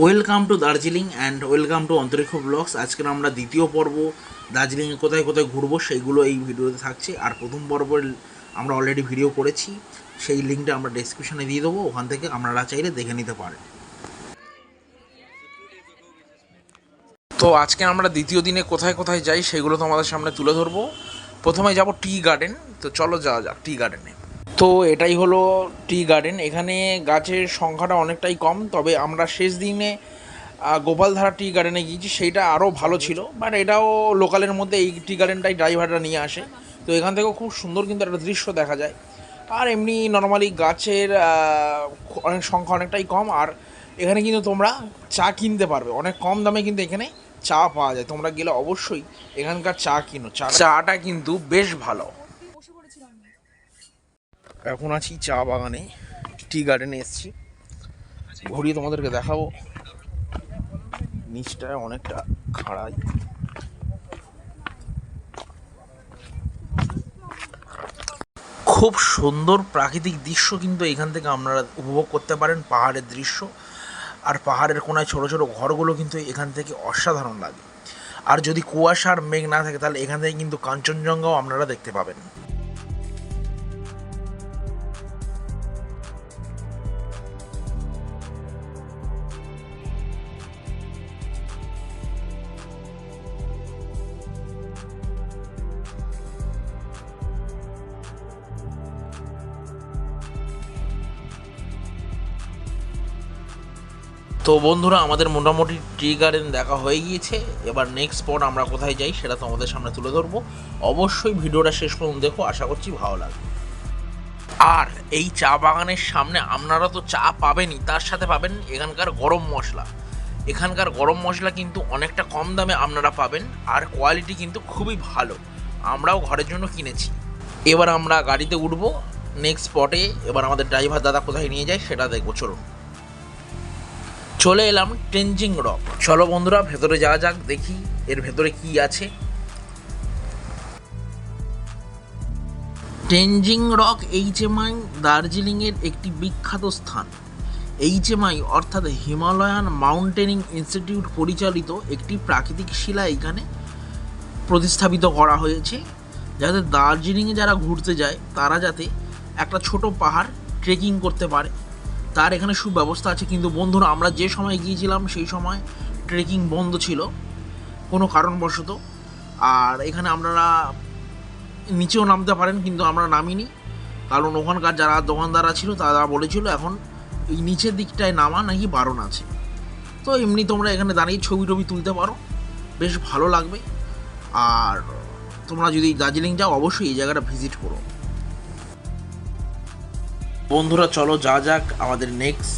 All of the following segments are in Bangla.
Welcome to Darjeeling and welcome to Antariksha blogs আজকের আমরা দ্বিতীয় পর্ব দার্জিলিংয়ে কোথায় কোথায় ঘুরবো সেইগুলো এই ভিডিওতে থাকছে। আর প্রথম পর্বের আমরা অলরেডি ভিডিও করেছি, সেই লিঙ্কটা আমরা ডেসক্রিপশনে দিয়ে দেবো। ওখান থেকে আপনারা চাইলে দেখে নিতে পারেন। তো আজকে আমরা দ্বিতীয় দিনে কোথায় কোথায় যাই সেগুলো তোমাদের সামনে তুলে ধরবো। প্রথমে যাব টি গার্ডেন তো চলো যাওয়া যাক টি গার্ডেনে তো এটাই হলো টি গার্ডেন। এখানে গাছের সংখ্যাটা অনেকটাই কম, তবে আমরা শেষ দিনে গোপালধারা টি গার্ডেনে গিয়েছি, সেইটা আরও ভালো ছিল। বাট এটাও লোকালের মধ্যে এই টি গার্ডেনটাই ড্রাইভাররা নিয়ে আসে। তো এখান থেকেও খুব সুন্দর কিন্তু একটা দৃশ্য দেখা যায়। আর এমনি নর্মালি গাছের অনেক সংখ্যা অনেকটাই কম। আর এখানে কিন্তু তোমরা চা কিনতে পারবে। অনেক কম দামে কিন্তু এখানে চা পাওয়া যায়। তোমরা গেলে অবশ্যই এখানকার চা কিনো। চা চাটা কিন্তু বেশ ভালো। এখন আছি চা বাগানে, টি গার্ডেনে এসছি। ঘুরিয়ে তোমাদেরকে দেখাবো। নিচটায় অনেকটা খাড়াই। খুব সুন্দর প্রাকৃতিক দৃশ্য কিন্তু এখান থেকে আপনারা উপভোগ করতে পারেন পাহাড়ের দৃশ্য। আর পাহাড়ের কোনায় ছোট ছোট ঘরগুলো কিন্তু এখান থেকে অসাধারণ লাগে। আর যদি কুয়াশার মেঘ না থাকে, তাহলে এখান থেকে কিন্তু কাঞ্চনজঙ্ঘাও আপনারা দেখতে পাবেন। তো বন্ধুরা, আমাদের মোটামুটি টি গার্ডেন দেখা হয়ে গিয়েছে। এবার নেক্সট স্পট আমরা কোথায় যাই সেটা তোমাদের সামনে তুলে ধরবো। অবশ্যই ভিডিওটা শেষ পর্যন্ত দেখো, আশা করছি ভালো লাগবে। আর এই চা বাগানের সামনে আপনারা তো চা পাবেনই, তার সাথে পাবেন এখানকার গরম মশলা। এখানকার গরম মশলা কিন্তু অনেকটা কম দামে আপনারা পাবেন, আর কোয়ালিটি কিন্তু খুবই ভালো। আমরাও ঘরের জন্য কিনেছি। এবার আমরা গাড়িতে উঠবো নেক্সট স্পটে এবার আমাদের ড্রাইভার দাদা কোথায় নিয়ে যায় সেটা দেখব, চলুন। চলে এলাম টেনজিং রক। চলো বন্ধুরা, ভেতরে যাওয়া যাক, দেখি এর ভেতরে কি আছে। টেনজিং রক এইচএমআই দার্জিলিংয়ের একটি বিখ্যাত স্থান। এইচএমআই অর্থাৎ হিমালয়ান মাউন্টেনিং ইনস্টিটিউট পরিচালিত একটি প্রাকৃতিক শিলা এখানে প্রতিস্থাপিত করা হয়েছে, যাতে দার্জিলিংয়ে যারা ঘুরতে যায়, তারা যাতে একটা ছোট পাহাড় ট্রেকিং করতে পারে। তার এখানে সুব্যবস্থা আছে, কিন্তু বন্ধুরা, আমরা যে সময় গিয়েছিলাম সেই সময় ট্রেকিং বন্ধ ছিল, কোনো কারণবশত। আর এখানে আপনারা নিচেও নামতে পারেন, কিন্তু আমরা নামিনি। কারণ ওখানকার যারা দোকানদাররা ছিল, তারা বলেছিল এখন এই নিচের দিকটায় নামা নাকি বারণ আছে। তো এমনি তোমরা এখানে দাঁড়িয়ে ছবি টবি তুলতে পারো, বেশ ভালো লাগবে। আর তোমরা যদি দার্জিলিং যাও, অবশ্যই এই জায়গাটা ভিজিট করো। বন্ধুরা, চলো যা যাক, আমাদের নেক্সট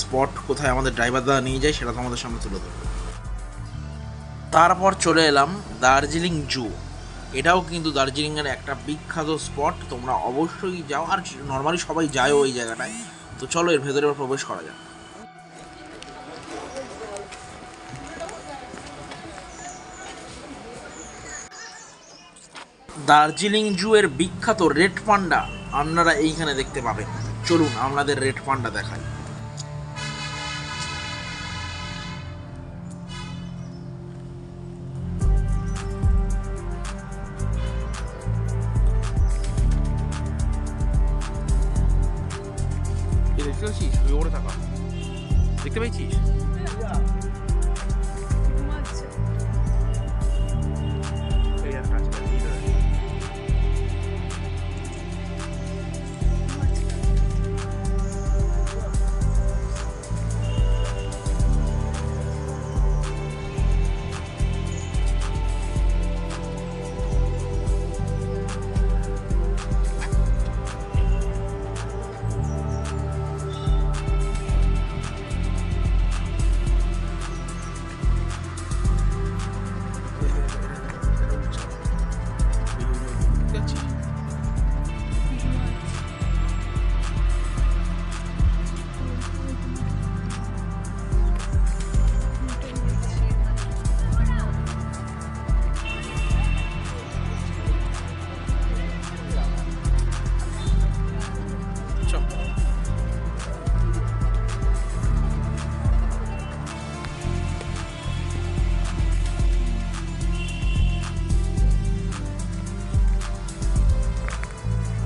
স্পট কোথায় আমাদের ড্রাইভার দাদা নিয়ে যায় সেটা তোমাদের সামনে তুলে ধরবো। তারপর চলে এলাম দার্জিলিং জু। এটাও কিন্তু দার্জিলিংয়ের একটা বিখ্যাত স্পট তোমরা অবশ্যই যাও, আর নর্মালি সবাই যায় ওই জায়গাটায়। তো চলো এর ভেতরে প্রবেশ করা যাক। দার্জিলিং জু এর বিখ্যাত রেড পান্ডা। আপনারা এইখানে দেখতে পাবেন। চলুন আপনাদের রেড পান্ডা দেখাই। দেখতে পাচ্ছিস?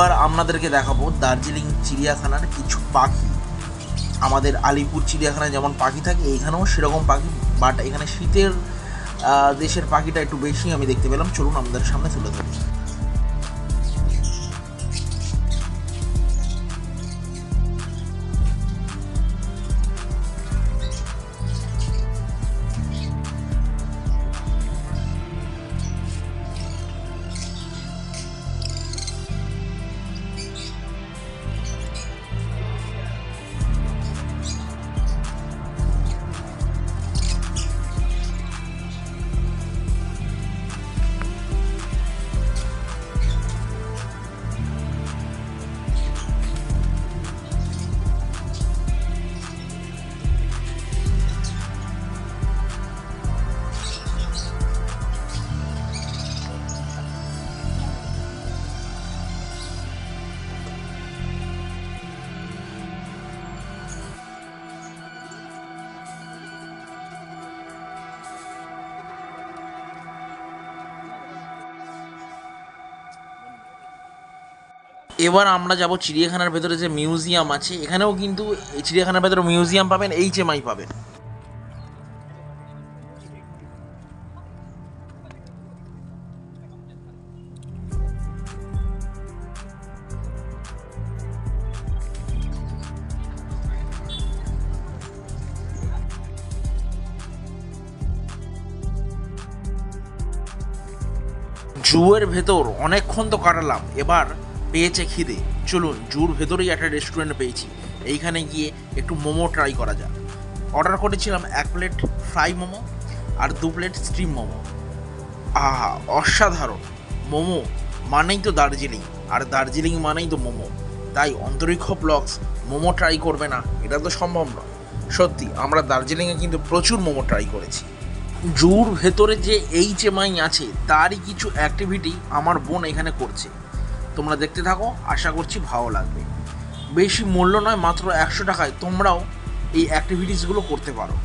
এবার আপনাদেরকে দেখাবো দার্জিলিং চিড়িয়াখানার কিছু পাখি। আমাদের আলিপুর চিড়িয়াখানায় যেমন পাখি থাকে এইখানেও সেরকম পাখি বাট এখানে শীতের দেশের পাখিটা একটু বেশি আমি দেখতে পেলাম। চলুন আমাদের সামনে তুলে ধরি। এবার আমরা যাব চিড়িয়াখানার ভেতরে যে মিউজিয়াম আছে, এখানেও কিন্তু চিড়িয়াখানার ভেতরে মিউজিয়াম পাবেন, এইচ এম আই পাবেন। জুয়ের ভেতর অনেকক্ষণ তো কাটালাম, এবার পেয়েছে খিদে। চলুন, জুর ভেতরেই একটা রেস্টুরেন্ট পেয়েছি। এইখানে গিয়ে একটু মোমো ট্রাই করা যাক। অর্ডার করেছিলাম এক প্লেট ফ্রাই মোমো আর দু প্লেট স্টিম মোমো। আহা, অসাধারণ। মোমো মানেই তো দার্জিলিং, আর দার্জিলিং মানেই তো মোমো। তাই অন্তরিক্ষ ব্লগস মোমো ট্রাই করবে না, এটা তো সম্ভব নয়। সত্যি, আমরা দার্জিলিংয়ে কিন্তু প্রচুর মোমো ট্রাই করেছি। জুর ভেতরে যে এইচ এম আই আছে, তারই কিছু অ্যাক্টিভিটি আমার বোন এখানে করছে। তোমরা দেখতে থাকো, আশা করছি ভালো লাগবে। বেশি মূল্য নয়, মাত্র একশো টাকায় তোমরাও এই অ্যাক্টিভিটিসগুলো করতে পারো।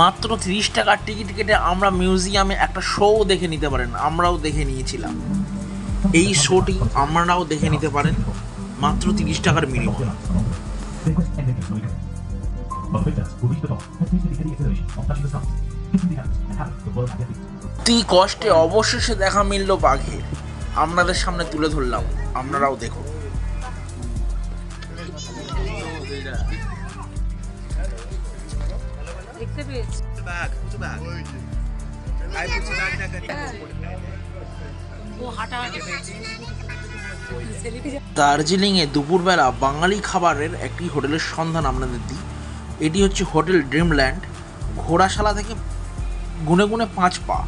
মাত্র তিরিশ টাকার টিকিট কেটে আমরা মিউজিয়ামে একটা শো দেখে নিতে পারেন, আমরাও দেখে নিয়েছিলাম। এই শোটি আমরাও দেখে নিতে পারেন, মাত্র তিরিশ টাকার মিনিমাম তুই কষ্টে অবশেষে দেখা মিলল বাঘের। আপনাদের সামনে তুলে ধরলাম, আপনারাও দেখুন। দেখতে পেয়েছি। ও হাঁটাহাঁটি দার্জিলিংয়ে দুপুরবেলা বাঙালি খাবারের একটি হোটেলের সন্ধান আপনাদের দিই। এটি হচ্ছে হোটেল ড্রিমল্যান্ড। ঘোড়াশালা থেকে গুনে গুনে পাঁচ পা।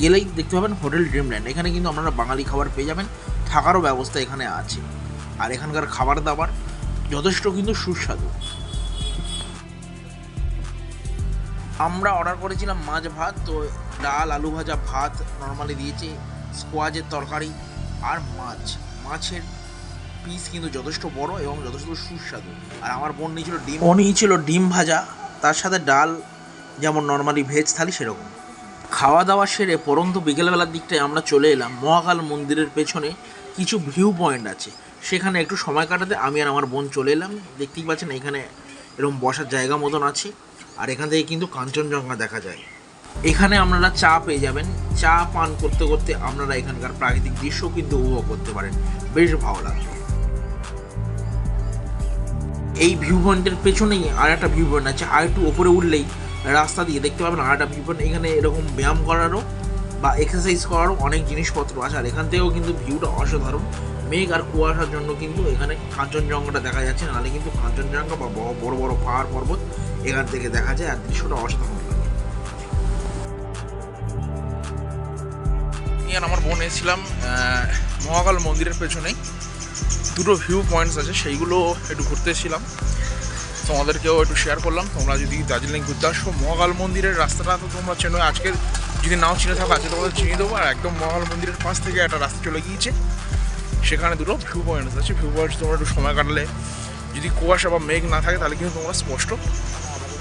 গেলেই দেখতে পাবেন হোটেল ড্রিমল্যান্ড। এখানে কিন্তু আপনারা বাঙালি খাবার পেয়ে যাবেন। থাকারও ব্যবস্থা এখানে আছে। আর এখানকার খাবার দাবার যথেষ্ট কিন্তু সুস্বাদু। আমরা অর্ডার করেছিলাম মাছ ভাত, তো ডাল, আলু ভাজা, ভাত নর্মালি দিয়েছে স্কোয়াজের তরকারি আর মাছ। মাছের পিস কিন্তু যথেষ্ট বড় এবং যথেষ্ট সুস্বাদু। আর আমার বোন নিয়েছিল ডিম, ও নিয়েছিল ডিম ভাজা, তার সাথে ডাল যেমন নর্মালি ভেজ থালি সেরকম। খাওয়া দাওয়া সেরে পরন্তু বিকেলবেলার দিকটায় আমরা চলে এলাম মহাকাল মন্দিরের পেছনে কিছু ভিউ পয়েন্ট আছে। সেখানে একটু সময় কাটাতে আমি আর আমার বোন চলে এলাম। দেখতেই পাচ্ছেন এখানে এরকম বসার জায়গা মতন আছে। আর এখান থেকে কিন্তু কাঞ্চনজঙ্ঘা দেখা যায়। এখানে আপনারা চা পেয়ে যাবেন। চা পান করতে করতে আপনারা এখানকার প্রাকৃতিক দৃশ্য কিন্তু উপভোগ করতে পারেন। বেশ ভালো লাগবে এই ভিউ পয়েন্টের পেছনেই আর একটা ভিউ পয়েন্ট আছে। আর একটু ওপরে উঠলেই রাস্তা দিয়ে দেখতে পাবেন আর একটা ভিউ পয়েন্ট এখানে এরকম ব্যায়াম করারও বা এক্সারসাইজ করারও অনেক জিনিসপত্র আছে। আর এখান থেকেও কিন্তু ভিউটা অসাধারণ। মেঘ আর কুয়াশার জন্য কিন্তু এখানে কাঞ্চনজঙ্ঘাটা দেখা যাচ্ছে। নাহলে কিন্তু কাঞ্চনজঙ্ঘা বা বড় বড় পাহাড় পর্বত এখান থেকে দেখা যায় আর দৃশ্যটা অসাধারণ আর আমার বোন এসেছিলাম মহাকাল মন্দিরের পেছনেই। দুটো ভিউ পয়েন্টস আছে, সেইগুলো একটু ঘুরতে এসেছিলাম। তোমাদেরকেও একটু শেয়ার করলাম। তোমরা যদি দার্জিলিং ঘুরতে আসো, মহাকাল মন্দিরের রাস্তাটা তো তোমরা চেনো। আজকে যদি নাও চিনে থাকো, আজকে তোমাদের চিনিয়ে দেবো। আর একদম মহাকাল মন্দিরের পাশ থেকে একটা রাস্তা চলে গিয়েছে। সেখানে দুটো ভিউ পয়েন্টস আছে। ভিউ পয়েন্টস তোমরা একটু সময় কাটলে। যদি কুয়াশা বা মেঘ না থাকে, তাহলে কিন্তু তোমরা স্পষ্ট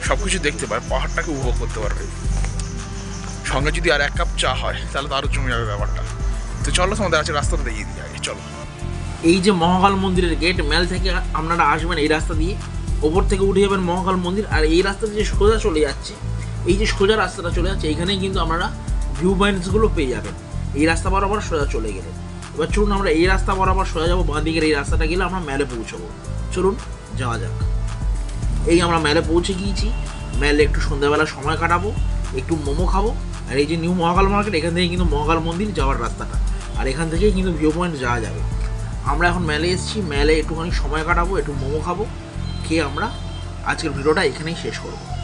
সব কিছু দেখতে পাবে পাহাড়টাকে উপভোগ করতে পারবে। সঙ্গে যদি আর এক কাপ চা হয়, তাহলে তো আরও জমে যাবে ব্যাপারটা। তো চলো, তোমাদের আছে রাস্তাটা দেখিয়ে দিই আগে, চলো। এই যে মহাকাল মন্দিরের গেট মেল থেকে আপনারা আসবেন এই রাস্তা দিয়ে। ওপর থেকে উঠে যাবেন মহাকাল মন্দির, আর এই রাস্তা দিয়ে সোজা চলে যাচ্ছে, এই যে সোজা রাস্তাটা চলে যাচ্ছে এইখানেই কিন্তু আপনারা ভিউ পয়েন্টসগুলো পেয়ে যাবেন। এই রাস্তা বরাবর সোজা চলে গেলে এবার চলুন আমরা এই রাস্তা বরাবর সোজা যাব, বাঁ দিকের এই রাস্তাটা গেলে আমরা মেলে পৌঁছবো। চলুন, যাওয়া যাক। এই আমরা মেলে পৌঁছে গিয়েছি। মেলে একটু সন্ধ্যাবেলা সময় কাটাবো, একটু মোমো খাব, আর এই যে নিউ মহাকাল মার্কেট, এখান থেকে কিন্তু মহাকাল মন্দির যাওয়ার রাস্তাটা। আর এখান থেকেই কিন্তু ভিউ পয়েন্ট যাওয়া যাবে। আমরা এখন মেলে এসেছি, মেলে একটুখানি সময় কাটাবো, একটু মোমো খাব, খেয়ে আমরা আজকের ভিডিওটা এখানেই শেষ করব।